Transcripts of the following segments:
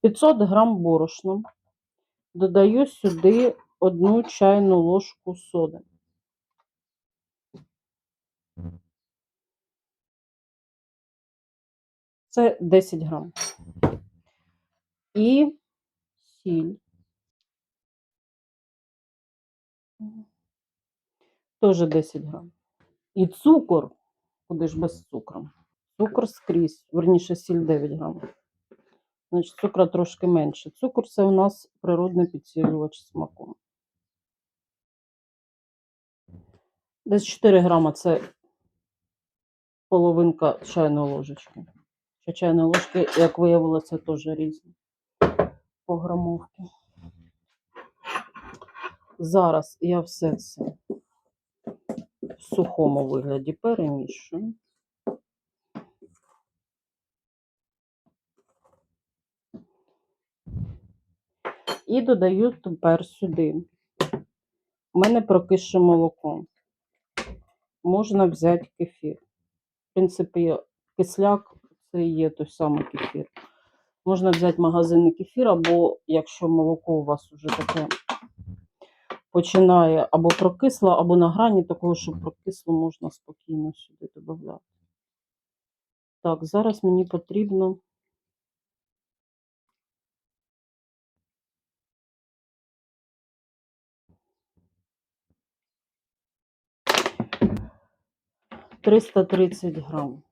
500 грам борошна. Додаю сюди одну чайну ложку соди. Це 10 грам. І сіль. Теж 10 грам. І цукор. Куди ж без цукру? Цукор скрізь, верніше сіль 9 грам. Значить, цукру трошки менше. Цукор це у нас природний підсилювач смаку. Десь 4 грама це половинка чайної ложечки. Ще чайної ложки, як виявилося, теж різні по грамовки. Зараз я все це в сухому вигляді перемішую. І додаю тепер сюди. У мене прокише молоко. Можна взяти кефір. В принципі, кисляк це є той самий кефір. Можна взяти магазинний кефір, або якщо молоко у вас вже таке починає або прокисло, або на грані такого, що прокисло, можна спокійно сюди додати. Так, зараз мені потрібно триста тридцять грам.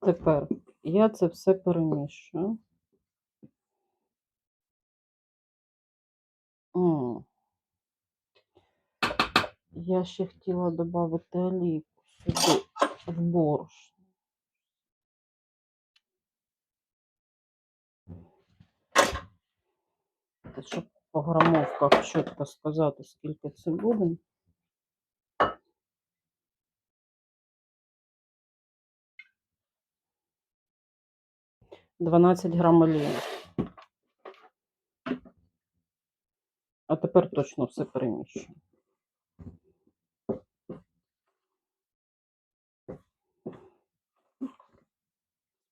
Тепер я це все перемішую. М. Я ще хотіла додати олійку сюди в борошно. Та Щоб по грамовках чітко сказати, скільки це буде. Дванадцять грам олії. А тепер точно все перемішую.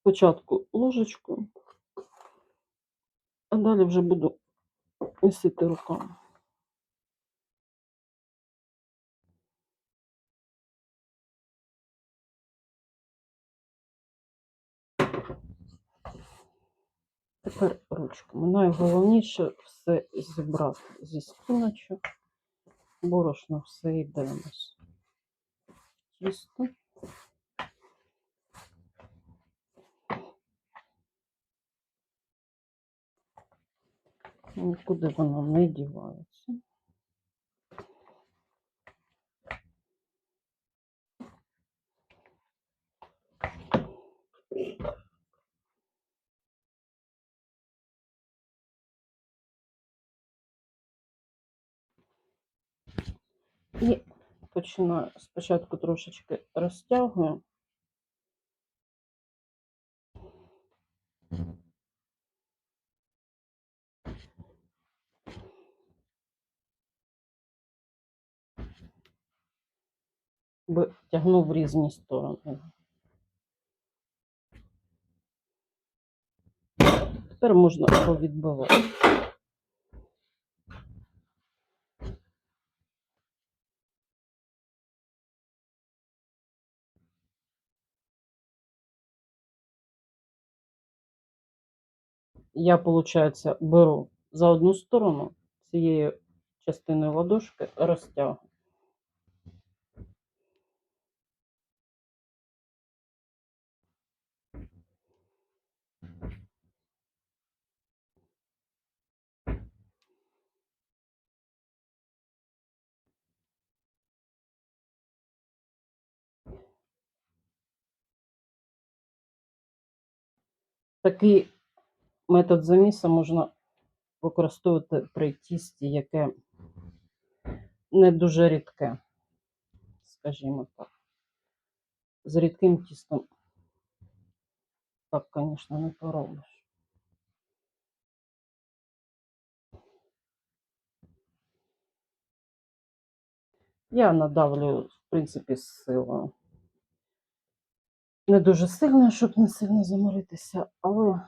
Спочатку ложечку, а далі вже буду місити руками. Тепер ручками. Найголовніше все зібрати зі спіночок. Борошно все йде у Нікуди воно не дівається. І починаю спочатку трошечки розтягую. Би тягнув в різні сторони. Тепер можна повідбивати. Я, виходить, беру за одну сторону цією частиною ладошки, розтягую. Такий метод замісу можна використовувати при тісті, яке не дуже рідке, скажімо так. З рідким тістом так, звісно, не поробиш. Я надавлюю принципі, з силою. Не дуже сильно, щоб не сильно заморитися, але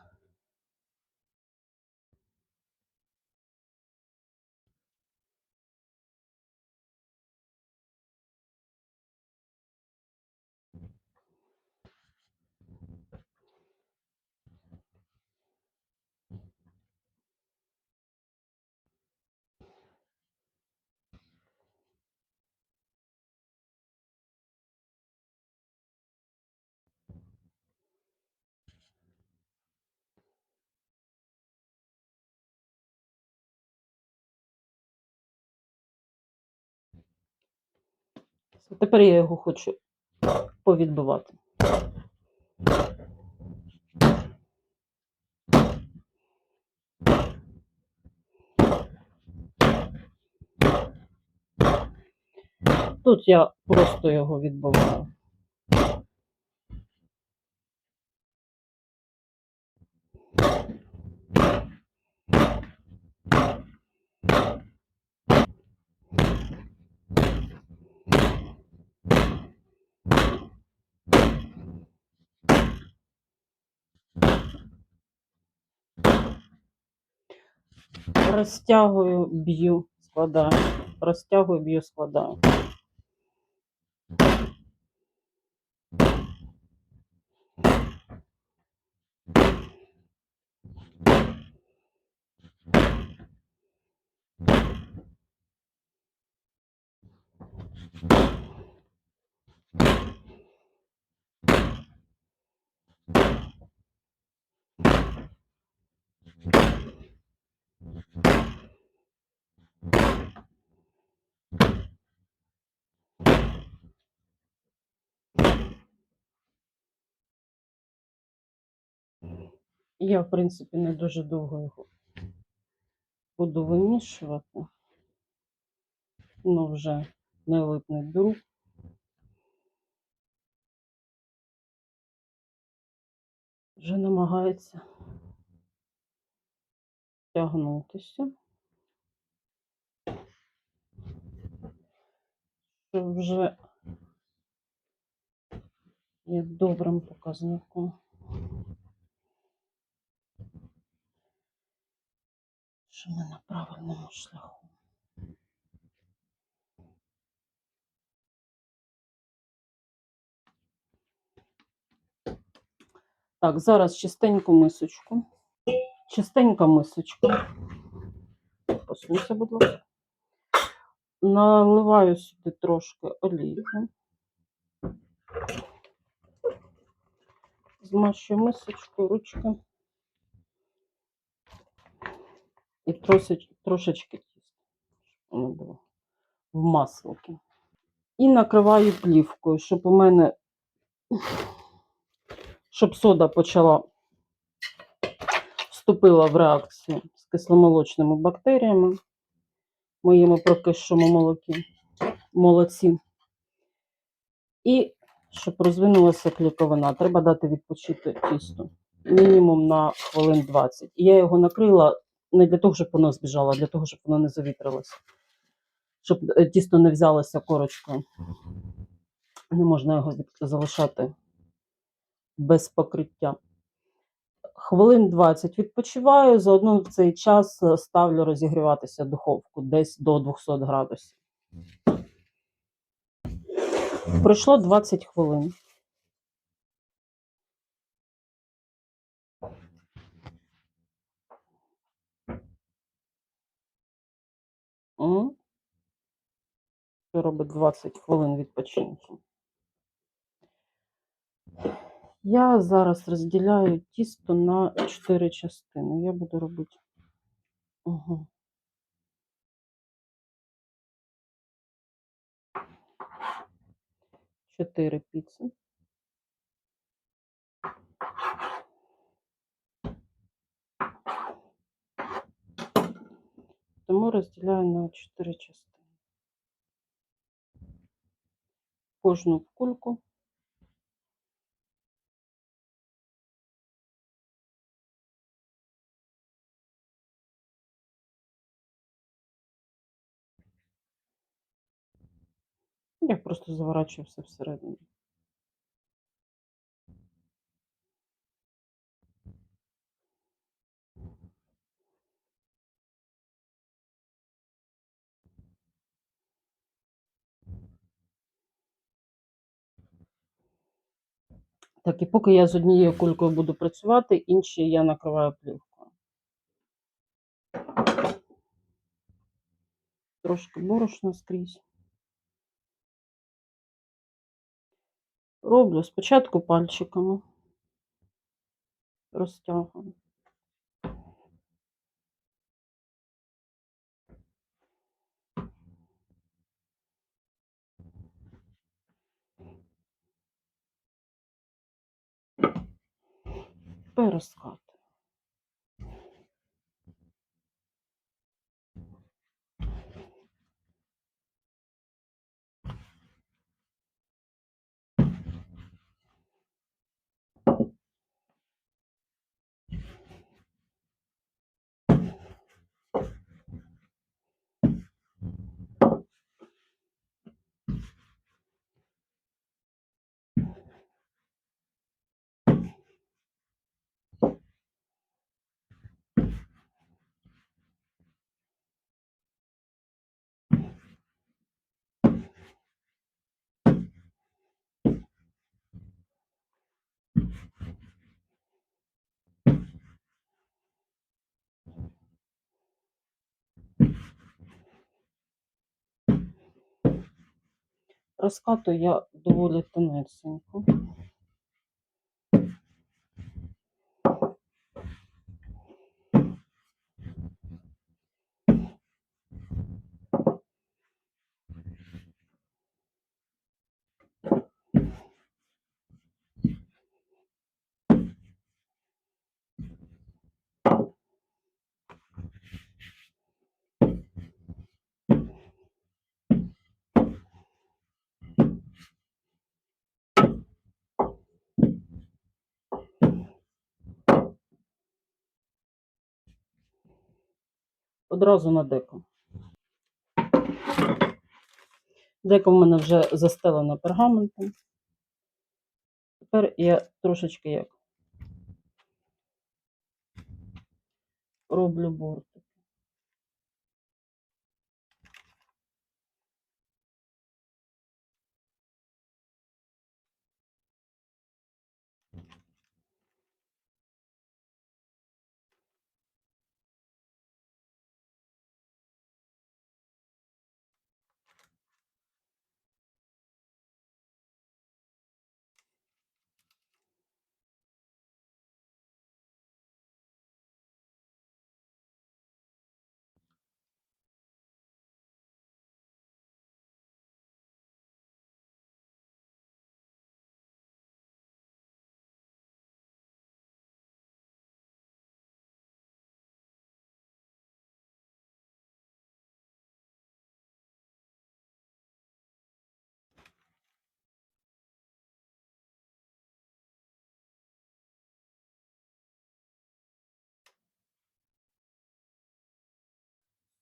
тепер я його хочу повідбивати. Тут я просто його відбиваю. Розтягую, б'ю, складаю. Розтягую, б'ю, складаю. Я, в принципі, не дуже довго його буду вимішувати. Ну, вже не липне друг. Вже намагається тягнутися. Що вже є добрим показником. Що ми на правильному шляху. Так, зараз чистеньку мисочку. Чистенька мисочка. Посунься, будь ласка. Наливаю сюди трошки олійки. Змащую мисочку, ручки. І трошечки, трошечки воно було в маслокі. І накриваю плівкою, щоб у мене, щоб сода почала вступила в реакцію з кисломолочними бактеріями моєму прокисшому молокі, молоці. І щоб розвинулася кліковина, треба дати відпочити тісту. Мінімум на хвилин 20. І я його накрила не для того, щоб воно збіжало, а для того, щоб воно не завітрилося. Щоб е, тісто не взялося корочкою. Не можна його залишати без покриття. Хвилин 20 відпочиваю, заодно в цей час е, ставлю розігріватися духовку десь до 200 градусів. Пройшло 20 хвилин. Що робить 20 хвилин відпочинку? Я зараз розділяю тісто на 4 частини. Я буду робити. Угу. Чотири піци. Тому розділяю на 4 частини. Кожну в кульку. Я просто заворачую все всередину. Так, і поки я з однією кулькою буду працювати, інші я накриваю плівкою. Трошки борошна скрізь. Роблю спочатку пальчиками. Розтягую. Перескати. Розкатую я доволі тонесенько. Одразу на деко. Деко в мене вже застелено пергаментом. Тепер я трошечки як роблю бортик.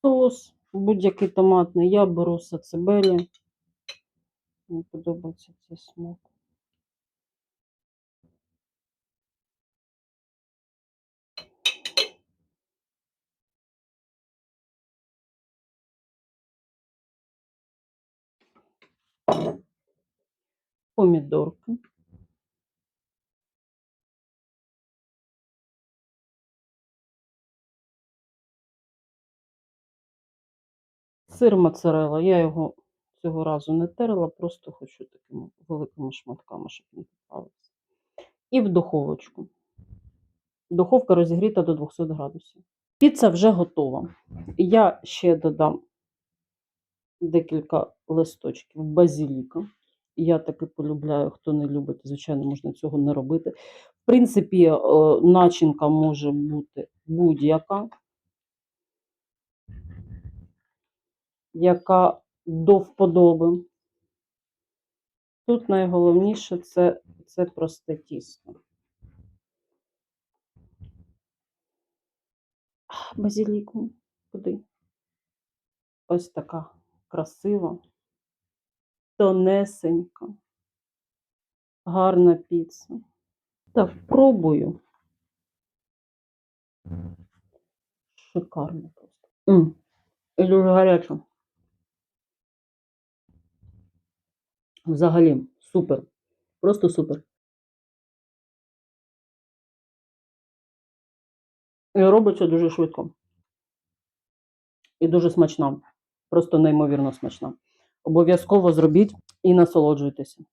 Соус будь-який томатний. Я беру сацебелі. Мені подобається цей смак. Помідорки. Сир моцарелла. Я його цього разу не терла, просто хочу такими великими шматками, щоб він поплавився. І в духовочку. Духовка розігріта до 200 градусів. Піца вже готова. Я ще додам декілька листочків базіліка. Я таки полюбляю, хто не любить, звичайно, можна цього не робити. В принципі, е, начинка може бути будь-яка, яка до вподоби. Тут найголовніше це, це просте тісто. Базіліку куди? Ось така красива тонесенька. Гарна піца. Так, пробую. Шикарно просто. М. І дуже гаряча. Взагалі, супер. Просто супер. І робиться дуже швидко. І дуже смачна. Просто неймовірно смачна. Обов'язково зробіть і насолоджуйтеся.